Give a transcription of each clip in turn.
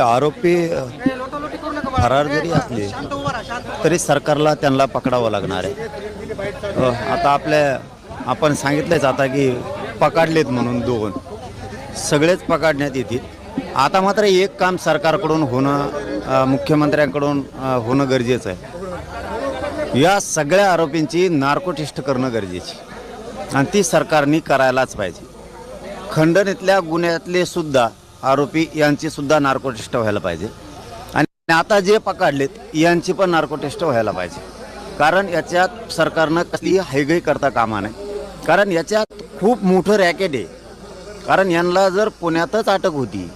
आरोपी फरार जरी असले तरी सरकारला त्यांना पकडावं लागणार आहे. आता आपल्या आपण सांगितलंच आता की पकडलेत म्हणून दोन. सगळेच पकडण्यात येतील. आता मात्र एक काम सरकारकडून होणं मुख्यमंत्र्यांकडून होणं गरजेचं आहे. या सगळ्या आरोपींची नार्कोटिस्ट करणं गरजेची आणि ती सरकारने करायलाच पाहिजे. खंडणीतल्या गुन्ह्यातले सुद्धा आरोपी यांची सुद्धा नार्कोटिस्ट व्हायला पाहिजे. आणि आता जे पकडलेत यांची पण नार्कोटिस्ट व्हायला पाहिजे. कारण याच्यात सरकारनं कसली हैगही करता कामा नाही कारण याच्यात खूप मोठं रॅकेट आहे. कारण यांना जर पुण्यातच अटक होती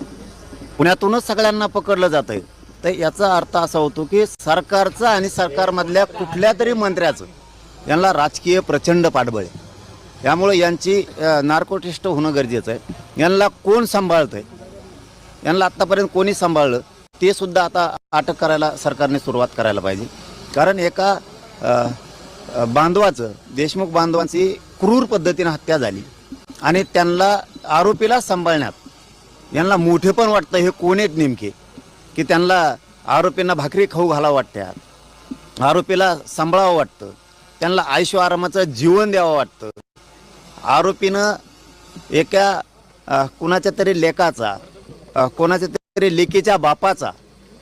पुण्यातूनच सगळ्यांना पकडलं जातं तर याचा अर्थ असा होतो की सरकारचं आणि सरकारमधल्या कुठल्या तरी मंत्र्याचं यांना राजकीय प्रचंड पाठबळ आहे. यामुळे यांची नार्को टेस्ट होणं गरजेचं आहे. यांना कोण सांभाळतं आहे यांना आत्तापर्यंत कोणी सांभाळलं? ते सुद्धा आता अटक करायला सरकारने सुरुवात करायला पाहिजे. कारण एका बांधवाचं देशमुख बांधवांची क्रूर पद्धतीनं हत्या झाली. आणि त्यांना आरोपीला सांभाळण्यात यांना मोठे पण वाटतं हे कोण आहेत नेमके? की त्यांना आरोपींना भाकरी खाऊ घालावं वाटतात आरोपीला सांभाळावं वाटतं. त्यांना आयुष्य आरामाचं जीवन द्यावं वाटतं. आरोपीनं एका कुणाच्या तरी लेकाचा कोणाच्या तरी लेकीच्या बापाचा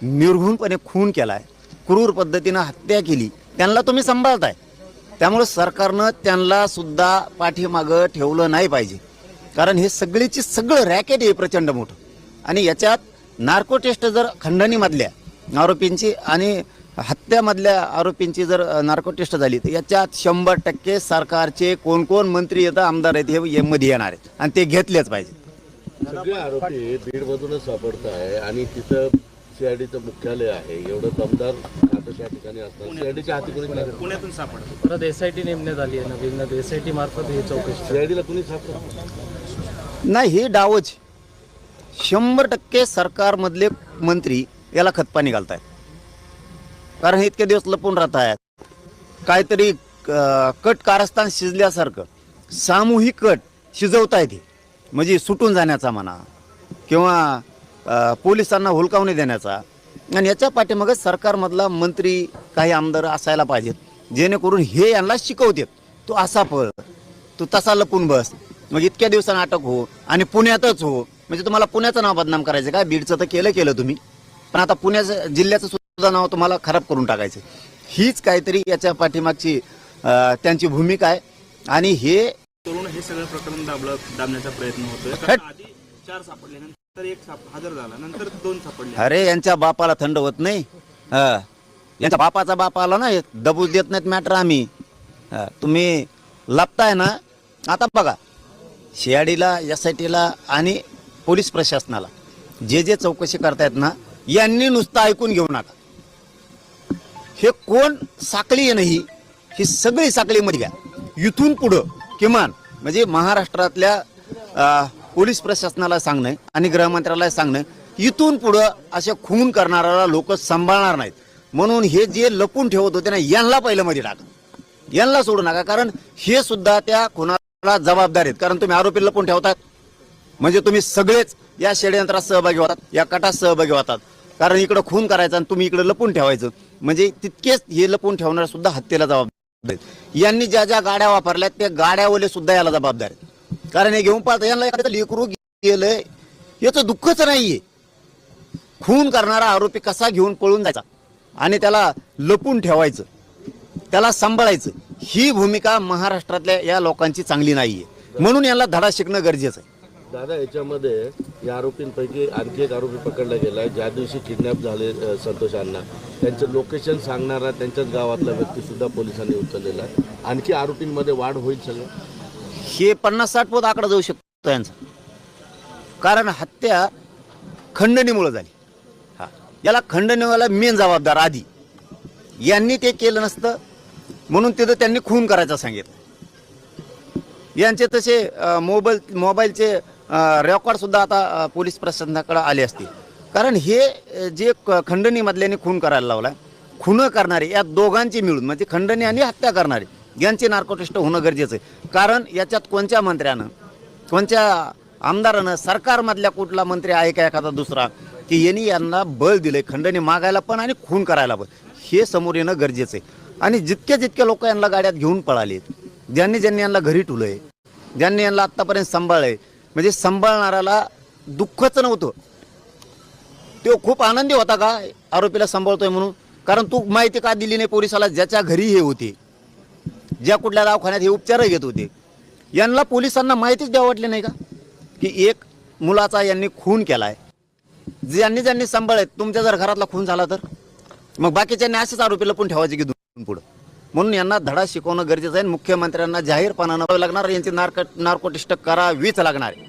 निर्घुणपणे खून केलाय क्रूर पद्धतीनं हत्या केली त्यांना तुम्ही सांभाळताय. त्यामुळे सरकारनं त्यांना सुद्धा पाठीमागं ठेवलं नाही पाहिजे. कारण हे सगळीची सगळं रॅकेट आहे प्रचंड मोठं. आणि याच्यात नार्को टेस्ट जर खंडणीमधल्या आरोपींची आणि हत्यामधल्या आरोपींची जर नार्को टेस्ट झाली तर याच्यात शंभर टक्के सरकारचे कोण कोण मंत्री येतं आमदार आहेत हे हे मध्ये येणार आहेत. आणि ते घेतलेच पाहिजे. सगळे आरोपी बीडमधूनच सापडत आहे आणि तिथं सीआयडीचं मुख्यालय आहे. एवढं दमदार खातं त्या ठिकाणी असतं सीआयडीच्या हाती कोणी नाही पुण्यातून सापडतो परत एस आय टी नेमण्यात आली आहे नवीन एस आय टी मार्फत ही चौकशी सीआयडीला कुणी सापडत नाही हे डावच. शंभर टक्के सरकारमधले मंत्री याला खतपाणी घालतायत. कारण इतके दिवस लपून राहत आहेत. काहीतरी कट कारस्थान शिजल्यासारखं सामूहिक कट शिजवतायत हे. म्हणजे सुटून जाण्याचा म्हणा किंवा पोलिसांना हुलकावणी देण्याचा. आणि याच्या पाठीमागं सरकारमधला मंत्री काही आमदार असायला पाहिजेत जेणेकरून हे यांना शिकवतात. तू असा पळ तू तसा लपून बस. मग इतक्या दिवसांनी अटक हो आणि पुण्यातच हो. म्हणजे तुम्हाला पुण्याचं नाव बदनाम करायचं का? बीडचं तर केलं केलं तुम्ही. पण आता पुण्याचं जिल्ह्याचं नाव तुम्हाला खराब करून टाकायचं हीच काहीतरी याच्या पाठीमागची त्यांची भूमिका आहे. आणि हे करून हे सगळं प्रकरण दाबलं दाबण्याचा प्रयत्न होतोय. आधी चार सापडले नंतर एक साप हजर झाला नंतर दोन सापडले. अरे यांच्या बापाला थंड होत नाही. हा. यांच्या बापाचा बाप आला ना दबू देत नाहीत मॅटर आम्ही. तुम्ही लपताय ना? आता बघा शियाडीला एस आय टीला आणि पोलीस प्रशासनाला जे जे चौकशी करतायत ना यांनी नुसतं ऐकून घेऊ नका. हे कोण साखळी नाही ही? सगळी साखळीमध्ये घ्या इथून पुढं किमान म्हणजे महाराष्ट्रातल्या पोलीस प्रशासनाला सांगणं आणि गृहमंत्र्याला सांगणं इथून पुढं असे खून करणाऱ्याला लोक सांभाळणार नाहीत. म्हणून हे जे लपून ठेवत होते ना यांना पहिलं मध्ये टाका. यांना सोडू नका कारण हे सुद्धा त्या खुनाला जबाबदार आहेत. कारण तुम्ही आरोपी लपून ठेवतात. म्हणजे तुम्ही सगळेच या षडयंत्रात सहभागी होतात या कटात सहभागी होतात. कारण इकडं खून करायचं आणि तुम्ही इकडं लपून ठेवायचं. म्हणजे तितकेच हे लपवून ठेवणारा सुद्धा हत्येला जबाबदार आहेत. यांनी ज्या ज्या गाड्या वापरल्या त्या गाड्यावाले सुद्धा याला जबाबदार आहेत. कारण हे घेऊन पाहता यांना एखादं लेकरू गेलंय याचं दुःखच नाहीये. खून करणारा आरोपी कसा घेऊन पळून जायचा? आणि त्याला लपून ठेवायचं त्याला सांभाळायचं ही भूमिका महाराष्ट्रातल्या या लोकांची चांगली नाहीये. म्हणून यांना धडा शिकणं गरजेचं आहे. दादा याच्यामध्ये या आरोपींपैकी आणखी एक आरोपी पकडला गेला ज्या दिवशी किडनॅप झाले संतोषांना संतोष अण्णा. त्यांचं लोकेशन सांगणारा त्यांच्याच गावातला व्यक्तीसुद्धा पोलिसांनी उचललेला आहे. आणखी आरोपींमध्ये वाढ होईल सगळं? हे पन्नास साठ पोत आकडा जाऊ शकतो यांचा. कारण हत्या खंडणीमुळं झाली. हा. याला खंडणीवाला मेन जबाबदार आधी. यांनी ते केलं नसतं म्हणून तिथं त्यांनी खून करायचं सांगितलं. यांचे तसे मोबाईल मोबाईलचे रेकॉर्डसुद्धा आता पोलीस प्रशासनाकडे आले असतील. कारण हे जे क- खंडणीमधल्याने खून करायला लावला खुनं करणारे या दोघांची मिळून म्हणजे खंडणी आणि हत्या करणारे यांचे नार्कोटेस्ट होणं गरजेचं आहे. कारण याच्यात कोणत्या मंत्र्यानं कोणत्या आमदारानं सरकारमधल्या कुठला मंत्री आहे का एखादा दुसरा की यांनी यांना बळ दिलं खंडणी मागायला पण आणि खून करायला पण. हे समोर येणं गरजेचं आहे. आणि जितके जितके लोक यांना गाड्यात घेऊन पळालेत ज्यांनी ज्यांनी यांना घरी ठुलंय ज्यांनी यांना आत्तापर्यंत सांभाळलं आहे म्हणजे सांभाळणाऱ्याला दुःखच नव्हतं. तो खूप आनंदी होता का? आरोपीला सांभाळतोय म्हणून. कारण तू माहिती का दिली नाही पोलिसाला? ज्याच्या घरी हे होते. ज्या कुठल्या दवाखान्यात हे उपचार घेत होते. यांना पोलिसांना माहितीच द्यावं वाटली नाही का? की एक मुलाचा यांनी खून केला आहे ज्यांनी ज्यांनी सांभाळत तुमच्या जर घरातला खून झाला तर? मग बाकीच्यांनी असेच आरोपीला पण ठेवायचे की दोन पुढं. म्हणून यांना धडा शिकवणं गरजेचं आहे आणि मुख्यमंत्र्यांना जाहीरपणानं लागणार यांची नार्क नार्कोटिस्ट करावीच लागणार आहे.